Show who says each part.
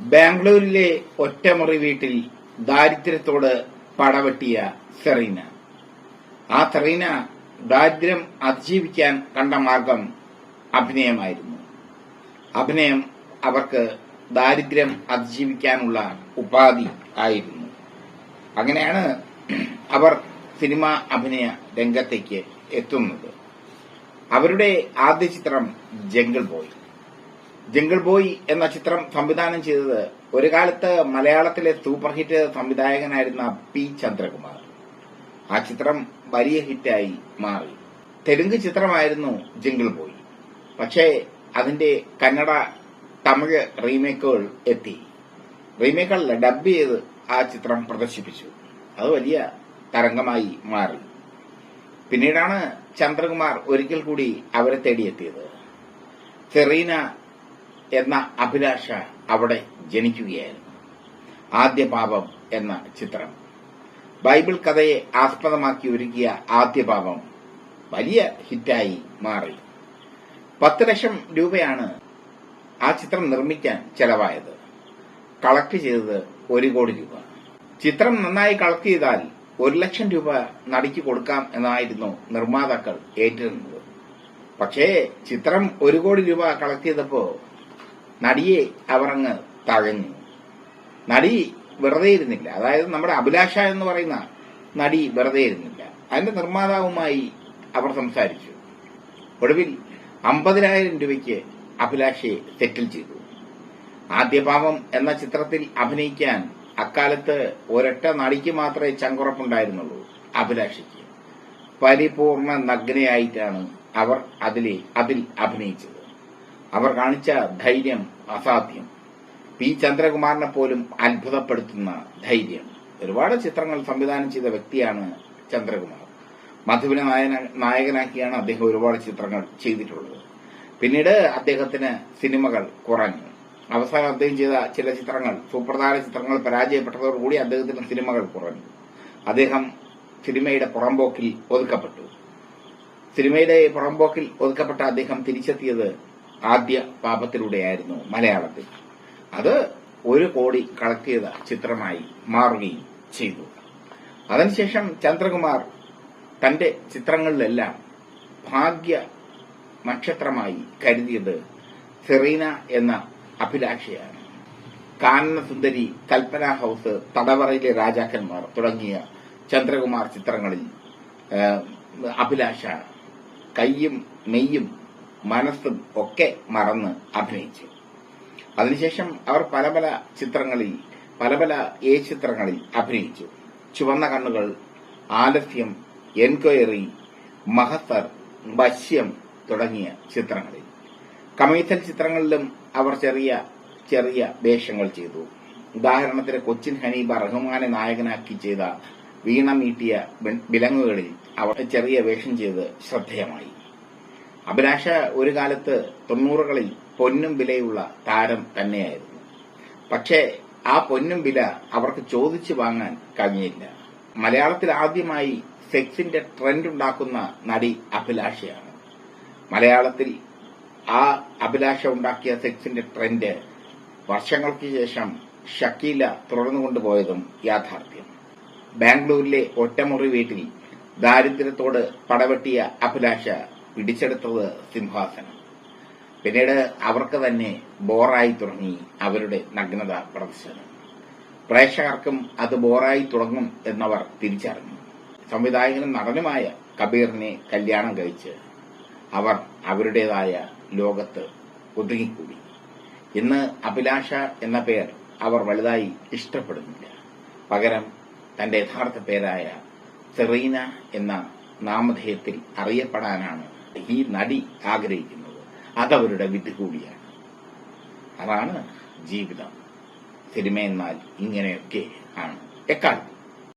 Speaker 1: ബാംഗ്ലൂരിലെ ഒറ്റമുറി വീട്ടിൽ ദാരിദ്ര്യത്തോട് പടവെട്ടിയ സെറീന. ആ സെറീന ദാരിദ്ര്യം അതിജീവിക്കാൻ കണ്ട മാർഗം അഭിനയമായിരുന്നു. അഭിനയം അവർക്ക് ദാരിദ്ര്യം അതിജീവിക്കാനുള്ള ഉപാധി ആയിരുന്നു. അങ്ങനെയാണ് അവർ സിനിമ അഭിനയ രംഗത്തേക്ക് എത്തുന്നത്. അവരുടെ ആദ്യ ചിത്രം ജംഗിൾ ബോയ്. ജംഗിൾ ബോയ് എന്ന ചിത്രം സംവിധാനം ചെയ്തത് ഒരു കാലത്ത് മലയാളത്തിലെ സൂപ്പർ ഹിറ്റ് സംവിധായകനായിരുന്ന പി ചന്ദ്രകുമാർ. ആ ചിത്രം വലിയ ഹിറ്റായി മാറി. തെലുങ്ക് ചിത്രമായിരുന്നു ജംഗിൾ ബോയ് പക്ഷേ അതിന്റെ കന്നഡ തമിഴ് റീമേക്കുകൾ എത്തി. റീമേക്കുകളിൽ ഡബ് ചെയ്ത് ആ ചിത്രം പ്രദർശിപ്പിച്ചു. അത് വലിയ തരംഗമായി മാറി. പിന്നീടാണ് ചന്ദ്രകുമാർ ഒരിക്കൽ കൂടി അവരെ തേടിയെത്തിയത്. സെറീന എന്ന അഭിലാഷ അവിടെ ജനിക്കുകയായിരുന്നു. ആദ്യ പാപം എന്ന ചിത്രം. ബൈബിൾ കഥയെ ആസ്പദമാക്കി ഒരുക്കിയ ആദ്യ പാപം വലിയ ഹിറ്റായി മാറി. പത്ത് ലക്ഷം രൂപയാണ് ആ ചിത്രം നിർമ്മിക്കാൻ ചെലവായത്. കളക്ട് ചെയ്തത് ഒരു കോടി രൂപ. ചിത്രം നന്നായി കളക്ട് ചെയ്താൽ ഒരു ലക്ഷം രൂപ നടിക്ക് കൊടുക്കാം എന്നായിരുന്നു നിർമ്മാതാക്കൾ ഏറ്റിരുന്നത് പക്ഷേ ചിത്രം ഒരു കോടി രൂപ കളക്ട് ചെയ്തപ്പോ നടിയെ അവരങ്ങ് തഴഞ്ഞു. നടി വെറുതെ ഇരുന്നില്ല. അതായത് നമ്മുടെ അഭിലാഷ എന്ന് പറയുന്ന നടി വെറുതെ ഇരുന്നില്ല. അതിന്റെ നിർമ്മാതാവുമായി അവർ സംസാരിച്ചു. ഒടുവിൽ അമ്പതിനായിരം രൂപയ്ക്ക് അഭിലാഷയെ സെറ്റിൽ ചെയ്തു. ആദ്യപാപം എന്ന ചിത്രത്തിൽ അഭിനയിക്കാൻ അക്കാലത്ത് ഒരൊറ്റ നടിക്ക് മാത്രമേ ചങ്കുറപ്പുണ്ടായിരുന്നുള്ളൂ അഭിലാഷയ്ക്ക്. പരിപൂർണ നഗ്നയായിട്ടാണ് അവർ അതിലെ അതിൽ അഭിനയിച്ചത്. അവർ കാണിച്ച ധൈര്യം അസാധ്യം. പി. ചന്ദ്രകുമാറിനെ പോലും അത്ഭുതപ്പെടുത്തുന്ന ധൈര്യം. ഒരുപാട് ചിത്രങ്ങൾ സംവിധാനം ചെയ്ത വ്യക്തിയാണ് ചന്ദ്രകുമാർ. മധുവിനെ നായകനാക്കിയാണ് അദ്ദേഹം ഒരുപാട് ചിത്രങ്ങൾ ചെയ്തിട്ടുള്ളത്. പിന്നീട് അദ്ദേഹത്തിന് സിനിമകൾ കുറഞ്ഞു. അവസാനം അദ്ദേഹം ചെയ്ത ചില ചിത്രങ്ങൾ സുപ്രധാന ചിത്രങ്ങൾ പരാജയപ്പെട്ടതോടുകൂടി അദ്ദേഹത്തിന് സിനിമകൾ കുറഞ്ഞു. അദ്ദേഹം സിനിമയുടെ പുറമ്പോക്കിൽ ഒതുക്കപ്പെട്ടു. സിനിമയുടെ പുറമ്പോക്കിൽ ഒതുക്കപ്പെട്ട അദ്ദേഹം തിരിച്ചെത്തിയത് ആദ്യ പാപത്തിലൂടെയായിരുന്നു മലയാളത്തിൽ. അത് ഒരു കോടി കളക്ട് ചെയ്ത ചിത്രമായി മാറുകയും ചെയ്തു. അതിനുശേഷം ചന്ദ്രകുമാർ തന്റെ ചിത്രങ്ങളിലെല്ലാം ഭാഗ്യ നക്ഷത്രമായി കരുതിയത് സെറീന എന്ന അഭിലാഷയാണ്. കാനന സുന്ദരി കൽപ്പന ഹൌസ് തടവറയിലെ രാജാക്കന്മാർ തുടങ്ങിയ ചന്ദ്രകുമാർ ചിത്രങ്ങളിൽ അഭിലാഷ കയ്യും മെയ്യും മനസ്സും ഒക്കെ മറന്ന് അഭിനയിച്ചു. അതിനുശേഷം അവർ പല പല ചിത്രങ്ങളിൽ പല പല ഏ ചിത്രങ്ങളിൽ അഭിനയിച്ചു. ചുവന്ന കണ്ണുകൾ ആലസ്യം എൻക്വയറി മഹസർ വശ്യം തുടങ്ങിയ ചിത്രങ്ങളിൽ. കമേഴ്ഷ്യൽ ചിത്രങ്ങളിലും അവർ ചെറിയ ചെറിയ വേഷങ്ങൾ ചെയ്തു. ഉദാഹരണത്തിന് കൊച്ചിൻ ഹനീബ റഹ്മാനെ നായകനാക്കി ചെയ്ത വീണമീട്ടിയ വിലങ്ങുകളിൽ അവർ ചെറിയ വേഷം ചെയ്ത് ശ്രദ്ധേയമായി. അഭിലാഷ ഒരു കാലത്ത് തൊണ്ണൂറുകളിൽ പൊന്നും വിലയുള്ള താരം തന്നെയായിരുന്നു. പക്ഷേ ആ പൊന്നും വില അവർക്ക് ചോദിച്ചു വാങ്ങാൻ കഴിഞ്ഞില്ല. മലയാളത്തിൽ ആദ്യമായി സെക്സിന്റെ ട്രെൻഡ് ഉണ്ടാക്കുന്ന നടി അഭിലാഷയാണ്. മലയാളത്തിൽ ആ അഭിലാഷ ഉണ്ടാക്കിയ സെക്സിന്റെ ട്രെൻഡ് വർഷങ്ങൾക്ക് ശേഷം ഷക്കീല തുടർന്നുകൊണ്ടുപോയതും യാഥാർത്ഥ്യം. ബാംഗ്ലൂരിലെ ഒറ്റമുറി വീട്ടിൽ ദാരിദ്ര്യത്തോട് പടവെട്ടിയ അഭിലാഷ പിടിച്ചെടുത്തത് സിംഹാസനം. പിന്നീട് അവർക്ക് തന്നെ ബോറായി തുടങ്ങി അവരുടെ നഗ്നത പ്രദർശനം പ്രേക്ഷകർക്കും അത് ബോറായി തുടങ്ങും എന്നവർ തിരിച്ചറിഞ്ഞു. സംവിധായകനും നടനുമായ കബീറിനെ കല്യാണം കഴിച്ച് അവർ അവരുടേതായ ലോകത്ത് ഒതുങ്ങിക്കൂടി. ഇന്ന് അഭിലാഷ എന്ന പേർ അവർ വലുതായി ഇഷ്ടപ്പെടുന്നില്ല. പകരം തന്റെ യഥാർത്ഥ പേരായ സെറീന എന്ന നാമധേയത്തിൽ അറിയപ്പെടാനാണ് ഈ നടി ആഗ്രഹിക്കുന്നത്. അതവരുടെ വിധി കൂടിയാണ്. അതാണ് ജീവിതം. സിനിമ എന്നാൽ ഇങ്ങനെയൊക്കെ ആണ്. എക്കാലത്തും